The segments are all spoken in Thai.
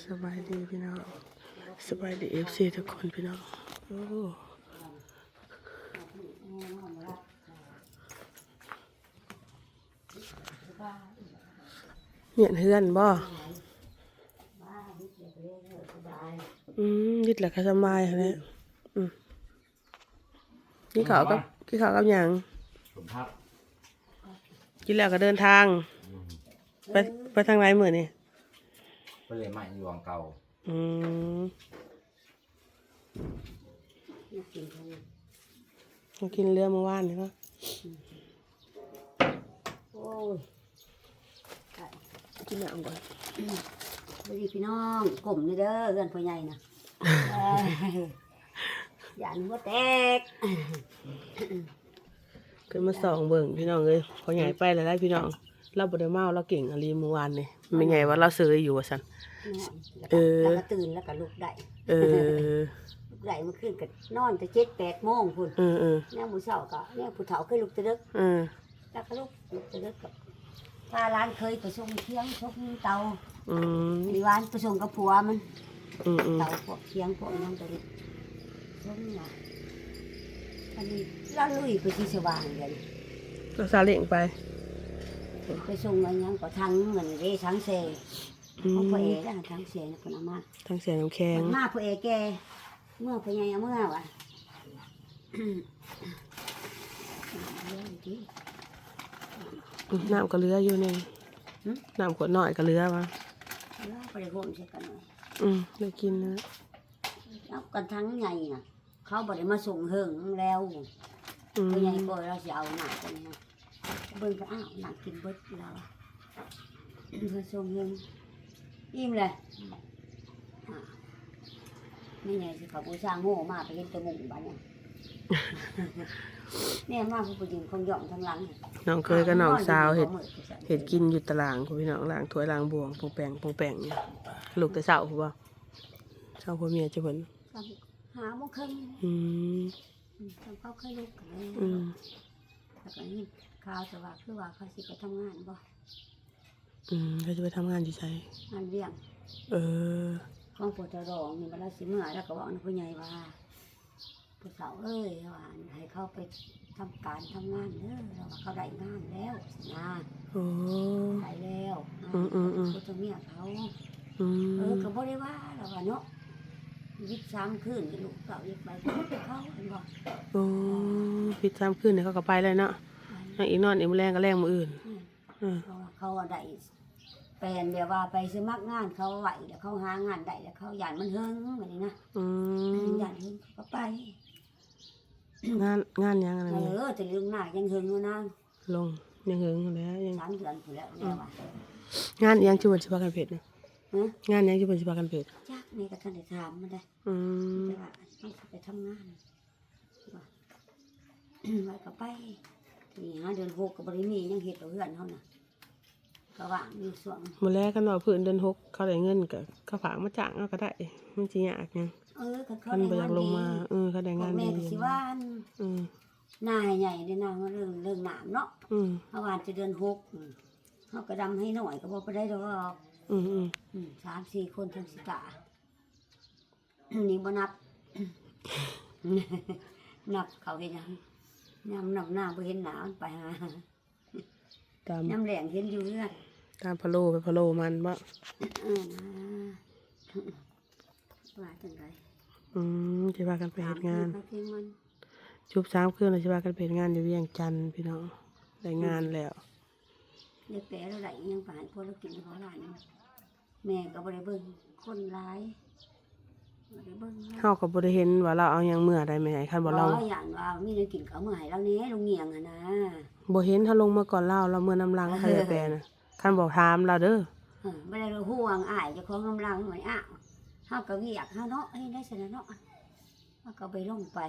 สบายดีพี่น้องสบายดีเอฟซีทุกคนพี่น้องโอ้เหยียนเฮือนบ่อืมยึดแหละก็สบายหั่นแหละอืมกินข้าวกับกินข้าวกับหยังสมพักกินแล้วก็เดินทาง ไปไปทางไหนมื้อนี่ไปเลยใหม่อยู่วังเก่าอืมมากินเรือเมื่อวานนี่ปะโอ้ยกินน้ำก่อนสวัสดีพี่น้องกลุ่มนี่เด้อเพื่อนพ่อใหญ่นะเอ้ยอย่าหนูแตกขึ้นมาสองเบิ่งพี่น้องเลยพอใหญ่ไปแล้วได้พี่น้อง เราบ่ได้เมาเราเก่งอะไรเมื่อวานนี่ไม่ไงว่าเราเซยอยู่ว่าซั่น เออ แล้วก็ตื่นแล้วก็ลุกได้เออ ลุกได้เมื่อคืนก็นอนแต่เจ็ดแปดโมงพุ่นเออเออเนี่ยผู้เฒ่าก็เนี่ยผู้เฒ่าเคยลุกแตะดึกเออแล้วก็ลุกลุกแตะดึกกับพาร้านเคยไปส่งเที่ยงส่งเตาอืมอันนี้วานไปส่งกับผัวมัน อืมอืมเตาพวกเที่ยงพวกนั้นตัวนี้ส่งมาอันนี้เราลุยไปที่สว่างกันก็ซาเล้งไป ไปส่งอะไรยังก็ทั้งเหมือนเด้ทั้งเซอืของมพ่อเอแล้วทั้งเซนะคนเอามาทั้งเสียน้ำแข็งมันมาพ่อเอแกเมื่อพ่อใหญ่เอาเมื่อวะเรื่องดีอืมน้ำก็เหลืออยู่นี่หึน้ำขวดน้อยก็เหลือวะเรื่องไปโหมใช่กันหน่อยอืมได้กินนะเอากันทั้งใหญ่น่ะเขาบอกได้มาส่งเฮิงแล้วอืม พ่อใหญ่ก็เราจะเอาหนักกันนะ เบิ่งก็อ้าวหนักกินเบิดเราอะเพื่อส่งเฮิงอิ่มเลยอ่าไม่ไงสิเขาบูชาโง่มากไปเห็นแตะมุงบ้านเนี่ยเนี่ยมาผู้ประยิงคงหย่องทั้งหลังเนี่ยน้องเคยกับน้องสาวเห็ดอาเห็ดกินอยู่ตารางคุณพี่น้องล้างถ้วยล้างบวงปองแปงปองแปงเนี่ยลูกแต่เช้าคุณบ่เช้าพ่อเมียจะเพิ่นหาโมงครึ่งอืมทำเขาเคยลุกกันเลยอืมแล้วก็นี่ ข่าวแต่ว่าคือว่าเขาสิไปทำงานบ่อืมเขาจะไปทำงานที่ไสงานเลี้ยงเออ ของปวดรองมีเวลาสิเมื่อแล้วก็บอกนะผู้ใหญ่ว่าผู้สาวเอ้ยว่าให้เขาไปทำการทำงานเด้อเราว่าเขาได้งานแล้วนะโอ้ ได้แล้วอืมอืมอืม ผู้ตัวเมียเขา อืเออมก็บ่ได้ว่าเราว่าเนาะยิบซ้ำคืนนี่ลูกเก่ายิบไปเขาเขาเห็นบ่โอ้พิษซ้ำขึ้นเนี่ยเขาก็ไปเลยเนาะ ยังอีกนอนอีกมื้อแรงก็แรงมื้ออื่นอืมอืมเขาว่าเขาว่าได้แปลนแบบว่าไปสมัครงานเขาไหวแล้วเขาหางานได้แล้วเขาหยานมันเฮิงแบบนี้นะอืมหยานเฮิงเขาก็ไป งานงานยังอะไรเอเนี่ยอแต่เรื่องหน้ายังเฮิงอยู่นะลงยังหึงอยู่แล้วยังสามเดือนไปแล้วแล้วว่ะงานยังชื่อวันสิพากันเพชรนะฮะงานยังชื่อวันสิพากันเพชรจักนี่ก็ท่านได้ถามมาได้อืมแต่ว่าเขาสิไปทำงานว่าไว้ก็ไป นี่ฮะเดือนหกก็บริมียังเห็ดกับเพื่อนเขาน่ะก็ว่างอยู่ส่วนมื้อแรกกันว่าพื้นเดือนหกเขาได้เงินก็เขาฝากมาจ้างเอาก็ได้มันสิยากหยังเออก็เขามันได้บ่อยางากนลงดีมาเออเขาได้านพ่องแม่ดีก็สิว่านอืมหน้าใหญ่ได้นางว่าเรื่องเรื่องหนามเนาะอืมเมื่อวานจะเดือนหกอืมเขาก็ดำให้หน่อยก็บอกไปได้ดอกอืมอืมอืมสามสี่คนทั้งสิกานี่บ่นับ นับเขาเห็นยัง ยำนับหน้าบ่เห็นหนามันไปหาตามยำแหลงเห็นอยู่เรื่อนตามพะโลไปพะโลมันบ่เออนะว่าจังไรอืมสิพากันไปเฮ็ดงานถมเพิ่นมันชุบสามคืนแล้วสิพากันไปเฮ็ดงานอยู่เวียงจันทน์พี่น้องได้งานแล้วได้แปลแล้วไหลยังไปให้พวกเรากินเพราะหลานแม่ก็บ่ได้เบิ่งคนร้าย บ่ได้เบิ่งเฮาก็บ่ได้เห็นว่าเราเอาหยังเมื่อใดแม่คันบ่เราอ๋ออย่างว่ามีเงินกินเขาวเมื่อไหร่แล้วเนี้ลุงเงียงอะนะบ่เห็นเฮาลงมาก่อนเราเราเมื่อน้ำลังเขาจะแปลนะคันบ่ถามเราเด้อเออไม่ได้รู้ห่วงอ้ายเจะของกำลังเหมือนอ้าวเฮาก็เวียกเฮาเนาะเฮ้ยได้สนะเนาะเฮาก็ไปลงไป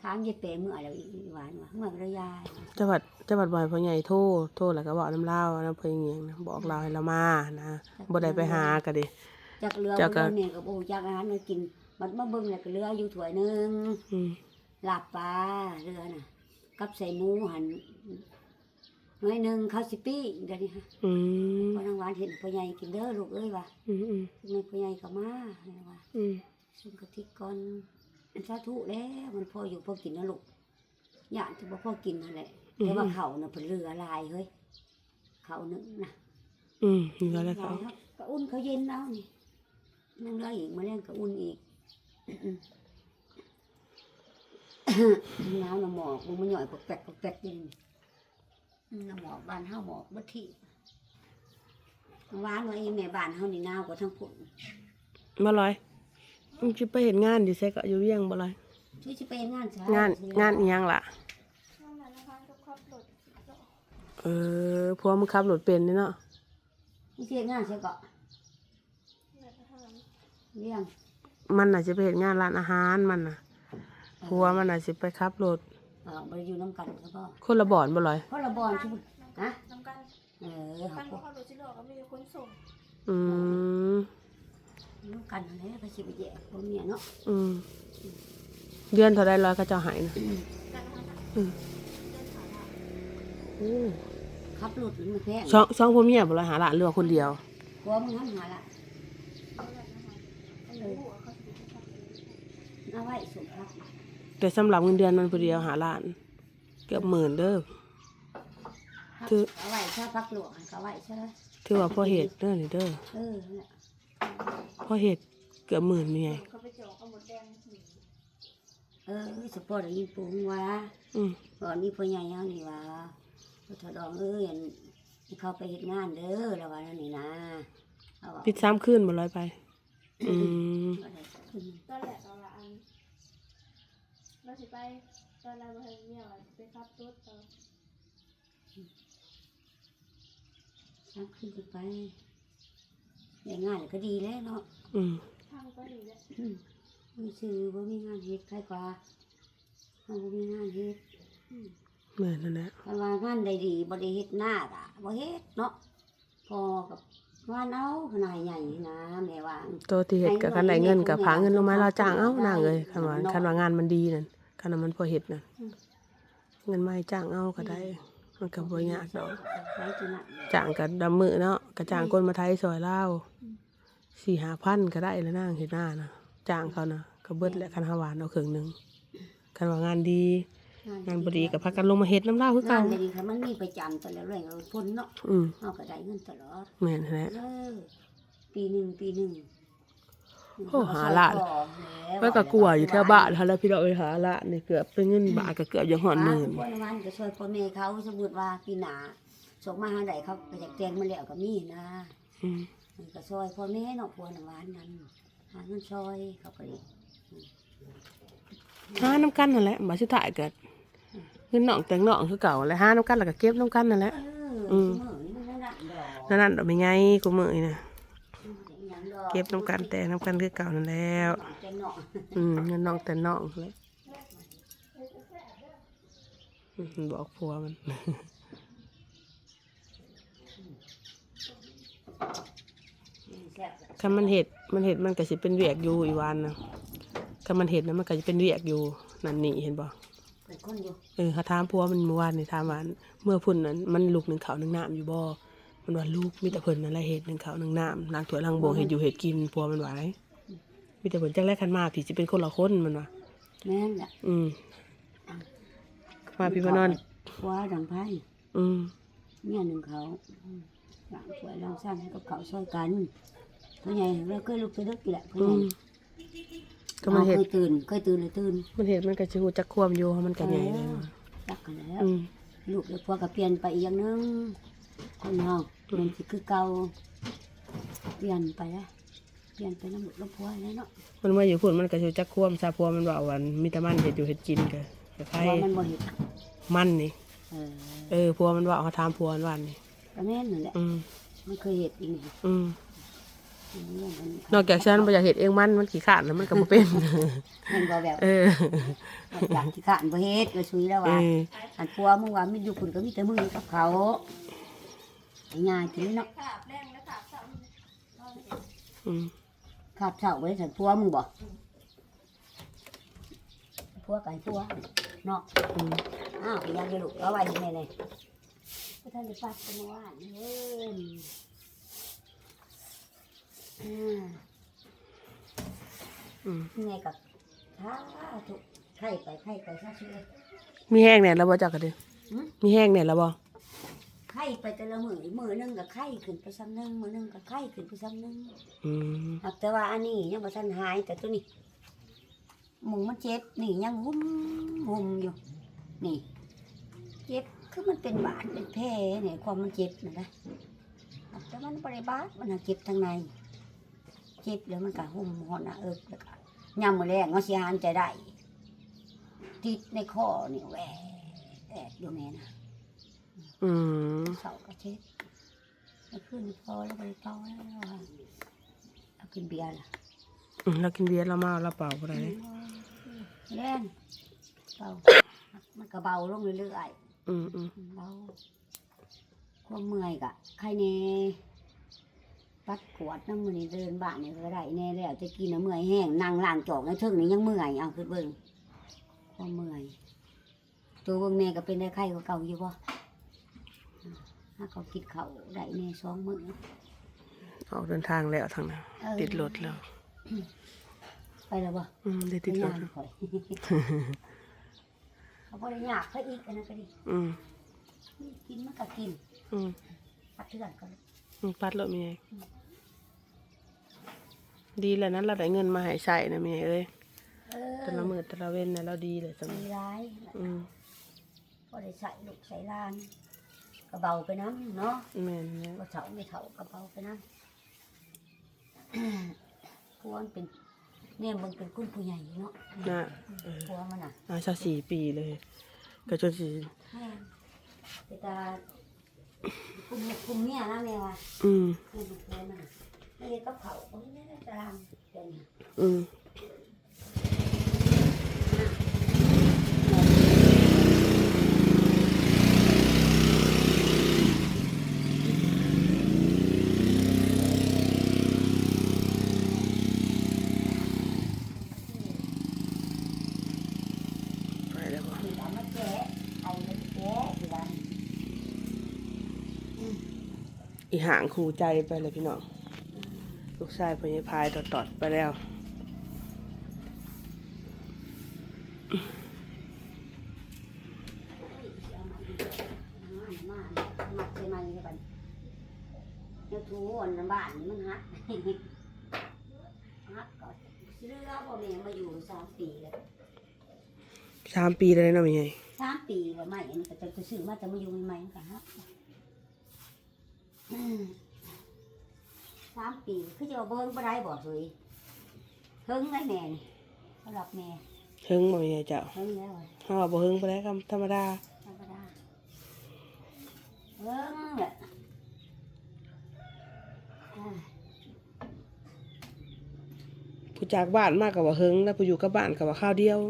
ทางยายเปรเมื่อแล้วอีหวานว่าเมื่อระยายจังหวัดจังหวัดบ่อยพ่อใหญ่โทรโทรแล้วก็บอกน้ำเล่านะเพิ่นเงียงนะบอกเราให้เรามานะบ่ได้ไปหาก็ดิ จักเรือจักก็บ่เนี่ยก็บ่จักอาหารมากิน มันมาเบิ่งแล้วก็เรืออยู่ถ้วยหนึงอืมลาบปลาเรือน่ะ กับใส่หมูหั่นน้อยหนึงเขาสิปี้เดี๋ยวนี้ฮะอืมพอนางหวานเห็นพ่อใหญ่กินเด้อลูกเอ้ยว่ะอืมอืมแม่พ่อใหญ่ก็มาเนี่ยว่ะอืมซุมกะทิก่อนสาธุแล้วมันพออยู่พอกินนะลูกอยากจะบ่พอกินนั่นแหละแต่ว่าเขาน่ะเพิ่นเหลือหลายเฮ้ยเขาหนึงนะอืมมีแล้วแล้วหลายครับก็อุ่นเขาเย็นแล้วนี่ นั่งเหลืออีกมาเล่นก็อุ่นอีกน้ำน้ำหมอกมันมันหน่อยปกแปกปกแปกอยินน้ำหมอกบ้านเฮาหมอกบัดทีหวานว่าไอ้แม่บ้านเฮานี่หนาวกว่าทั้งพุ่นบ่ลอยมึงสิไปเฮ็ดงานดิไสก็อยู่เวียงบ่ลอยช่วยสิไปงานใช่งานงานอีหยังล่ะนั่นแหละนะคะก็ครอบรถเออพวกมึงขับรถเป็นนี่เนาะนี่เสียงานใช่ก็แม่ก็ทำ เลี้ยงมันน่ะสิไปเฮ็ดงานร้านอาหารมันน่ะผัวมันน่ะสิไปขับรถเออบ่ได้อยู่น้ำกันก็บ่คนละบ่อนบ่ลอยเพราะละบอนใช่ไหมฮะน้ำกันเออครักับนผมครอบรถที่เหลือก็มีคนส่งอืมน้ำกันนั่นแหละก็สิไปแย่บ่เมียเนาะอืมเดือนเท่าใดลอยก็เจ้าใหายนะกันนะคะอืมเดินขาโอ้ขับรถมันแพงสองสองผัวเมียบ่ลอยหาหลานเรือว่าคนเดียวหัวมึงทำหาละ เดินหัวเขาสิบขับเอาไว้สมพักแต่สำหรับเงินเดือนมันผู้เดียวหาหลาน เกือบหมื่นเด้อ คือ เอาไว้ใช้พักหลวงเอาไว้ใช่ไหมถือว่าพ่อเฮ็ดเด้อนี่เด้อเออนั่นแหละพ่อเฮ็ดเกือบหมื่นนี่ไงเขาไปจองเอาหมดแดงหนีเออสปอร์ตยิงปูงว่าอืมก่อนนี้พ่อใหญ่เฮานี่ว่าพุทธดองเอ้ยอันให้เขาไปเฮ็ดงานเด้อแล้วว่านั่นนี่นะเอาว่าปิดซ้ำคืนบ่ลอยไป อืมว่าได้ขึ้นตอนแรกเราละอันเราสิไปตอนเราไปเมียว่าสิไปขับรถต่อสามขึ้นไปได้งานก็ดีแล้วเนาะอืมทางก็ดีและอืมมีชื่อบ่มีงานเฮ็ดใครกว่าเฮาบ่มีงานเฮ็ดเหมือนนั่นแหละ คันว่างานใดดีบ่ได้เฮ็ดหน้าก็บ่เฮ็ดเนาะพอกับ งานเอาขนาดใหญ่นะแม่ว่าตัวที่เฮ็ดกับคันได้เงินกับผาเงินลงมาเราจ้างเอ้านางเอ้ยคันว่าคันว่างานมันดีนั่นคันว่ามันพอเฮ็ดนั่นเงินมาให้จ้างเอาก็ได้ มันก็บ่ยากดอกไว้ที่นั่นจ้างก็ดำมือเนาะก็จ้างคนมาไทยซอยลาว4-5,000ก็ได้แล้วนางเฮ็ดหน้านะจ้างเขานะก็เบิดแหละคันหาหวานเอาครึ่งหนึงคันว่างานดี งานบ่ดีก็พากันลงมาเฮ็ดน้ำลาวคืองาเก่านใดดีค่ะมันมีประจำตลอดเลยเอาพ้นเนาะอืมเฮาก็ได้เงินตลอดแม่นแหละเออปีหนึ่งปีหนึ่งโอ้หาล้านมันก็กลัวอยู่แถวบ้านเขาแล้วพี่น้องเอ้ยหาละนี่เกือบเป็นเงินบาทก็เกือบยังหอนหมื่นวันวันก็ช่วยพ่อแม่เขาสมมติว่าปีหน้าส่งมาหาใดเขาก็อยากแจงมาแล้วก็มีนะอืมมันก็ช่วยพ่อแม่เนาะพวน้ำหวานนั้นหาเงินช่วยเขาก็ดีหาน้ำกันนั่นแหละบาสุดท้ายเกิด เงินน่องแต่งน่องคือเก่าแล้วหาน้ำกันแล้วก็เก็บน้ำกันนั่นแหละเอออืมเสมอนี่มันนั่นดอกนั่นนั่นดอกไม่ไงกูมือนี่นะหยังดอกเก็บน้ำกันแต่งน้ำกันคือเก่านั่นแล้วแต่เนาะอืมเงินน่องแต่น่องเลยอืมบอกผัวมันแซ่บคันมันเห็ดมันเห็ดมันก็สิเป็นเวียกอยู่อีวันนะคันมันเห็ดนะมันก็จะเป็นเวียกอยู่นั่นนี่เห็นบ่เป็น คนอยู่เออเขาถามผัวมันเมื่อวานนี่ถามว่าเมื่อพุ่นนั้นมันลูกหนึ่งเขาวหนึ่งน้ำอยู่บ่มันว่าลูกมีแต่เพิ่นนั่นแหละเฮ็ดหนึ่งเขาวหนึ่งน้ำล้างถ้วยล้างโบงเฮ็ดอยู่เฮ็ดกินผัวมันว่าไอ้มีแต่เพิ่นจักแรกคันมาพี่สิเป็นคนละคนมันว่าแม่นแหละอืมมาพี่มานอนว่าดังไพ่อืมเนี่ยหนึ่งเขาอืมหลังสวยลองสร้างให้กับเขาช่วยกันพ่อใหญ่เราเคยลุกไปดึกกี่แหละพ่ออืใหญ่ม ก็มันเฮ็ดเคยตื่นเคยตื่นเลยตื่นมันเฮ็ดมันก็สิฮู้จักความอยู่เพราะมันก็ใหญ่เลยนะรักกันแล้ว อืม ลูกเดี๋ยวพวกก็เปลี่ยนไปอีกอย่างหนึงคนเฮามันสิคือเก่าเปลี่ยนไปแล้วเปลี่ยนไปน้ำลูกน้ำพัวแล้วเนาะมันมาอยู่พุ่นมันก็สิรู้จักความซาผัวมันว่าวันมีแต่มันเฮ็ดอยู่เฮ็ดกินก็ก็ใครเพราะว่ามันบ่เห็นมันนี่ เออเออผัวมันว่าเขาถามผัวมันว่านี่ก็แม่นนั่นแหละอืมมันเคยเห็นอีกนี่อืมเรื่องมั นนอกจากฉันบ่อยากเฮ็ดเองมันมันขี้ขลาดแล้วมันก็บ่เป็น มันบ่แบบเออมันอยากที่ขานบ่เฮ็ดก็ชุยแล้วเอว่าออันพัวมึงว่ามีอยู่คุณก็มีแต่มึงกับเขาไอ้ง่ายทีเนาะขาบแรงและขาบซ้ำอืมขาบเช่าไว้สันพัวมึงบ่พัวไก่พัวเนาะอืมอ้าวไปยังเลยลูกเอาไว้ที่ไหนเลยท่านได้ปัดเป็นว่านเฮ้ยอ่าอืมยัง ไงกับท้าถูกไข่ไปไข่ไปซะชื่อมีแห้งแหน่แล้วบ่จักกะเด้หืมมีแห้งแหน่แล้วบ่ไข่ไปแต่ละมือมือนึงกับไข่ขึ้นไปซ้ำนึงมือนึงกับไข่ขึ้นไปซ้ำนึงอืมอะแต่ว่าอันนี้ยังบ่ทันหายแต่ตัวนี้หมูมันเจ็บนี่ยังหุ้มหุ้มอยู่นี่ เจ็บคือมันเป็นบาดเป็นแผลเนี่ยความมันเจ็บนะนะแต่มันบริบาดมันเจ็บทางใน จ็บแล้วมันก็หุ้มหอนอะเอิกแล้วก็ยามมื้อแรกเนาะสิหานใจได้ติดในคอนี่แหวะแอดอยู่แม่นะอืมเสาก็เจ็บแล้วขึ้นพอแล้วไปเป่าแล้วอะเอากินเบียร์ล่ะอืมเรากินเบียร์เราเมาเราเปล่าบ่ได้แล่นเบามันก็เบาลงเรื่อยอืมอืมๆเบาความเมื่อยกะใครเน่ ปัดขวดน้ำมือนี่เดินบ้านนี่ก็ได้แน่แล้วจะกินน้ำเมื่อยแห้งนั่งล่างจอกในทึ่งนี่ยังเมื่อยเอาคือเบิ่งความเมื่อย ตัวเบิ่งแน่ก็เป็นได้ไข้กว่าเก่าอยู่บ่ถ้าเขากินเขาวได้แน่สองมื้อออกเดินทางแล้วทางนั้นเออติดรถแล้ว ไปแล้วบ่อืมได้ติดรถไปแล้วย่างข่อยเขาบ่ได้ยากเขาอีกอันนั้นก็ดีอืมกินมันก็กินอืมปัดเถื่อนก็อืม ปัดรถมีไงดีแล้วนั้นเราได้เงินมาให้ใช้นะเมียเอ้ยเออแต่ละมื้อแต่ละเว้นนะเราดีเลยจังมีร้ายอืมก็ได้ใส่ลูกใส่ลานกระเบาไปน้ำเนาะแม่นแล้วก็เถาไม่เถากระเบาไปน้ำ พวมันเป็นเนี่ยมันเป็นคุณผู้ใหญ่เนาะน่ะเออพวมันอะอาชาสี่ปีเลย ก็จนสิแม่แต่ตา คุมคุมเนี่ยนะแม่ว่าอืมแม่เป็นพวมันอะไม่ได้กับเขาเขาไม่ได้ตารางเดี๋ยวนี้ อืม ไปแล้วบ่ มีแต่มาแกะไอ้มันแกะทีละ อีห่างคู่ใจไปเลยพี่น้องลูกชายพญพายตอดตอดๆไปแล้วมามัดใส่ไม้เลยบัดเดี๋ยวทูอ่อนน้ำบ้านนี่มันฮักฮักก็เสื้อพ่อแม่มาอยู่สามปีแล้วสามปีเลยเนาะแมีไงสามปีว่าไม่อันนี้ก็จะจะซื้อมาจะมาอยู่ใหม่ๆมันก็ฮักอืม สามปีคือจะเอาเบิ้งไปได้บ่เลยเฮิงไงแม่นี่สำหรับแม่เฮิงบ่แมีไงเจ้าเฮิงแล้วอะเฮาว่าบ่เฮิงไปได้คำธรรมดาธรรมดาเฮิงแหละอ่าผู้จากบ้านมากกับว่าเฮิงแล้วผู้อยู่กับบ้านกับว่าข้าวเดียว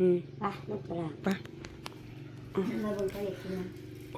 อืม ไปลูกกระลาไป เราเบิ่งไปเด็กกินนะ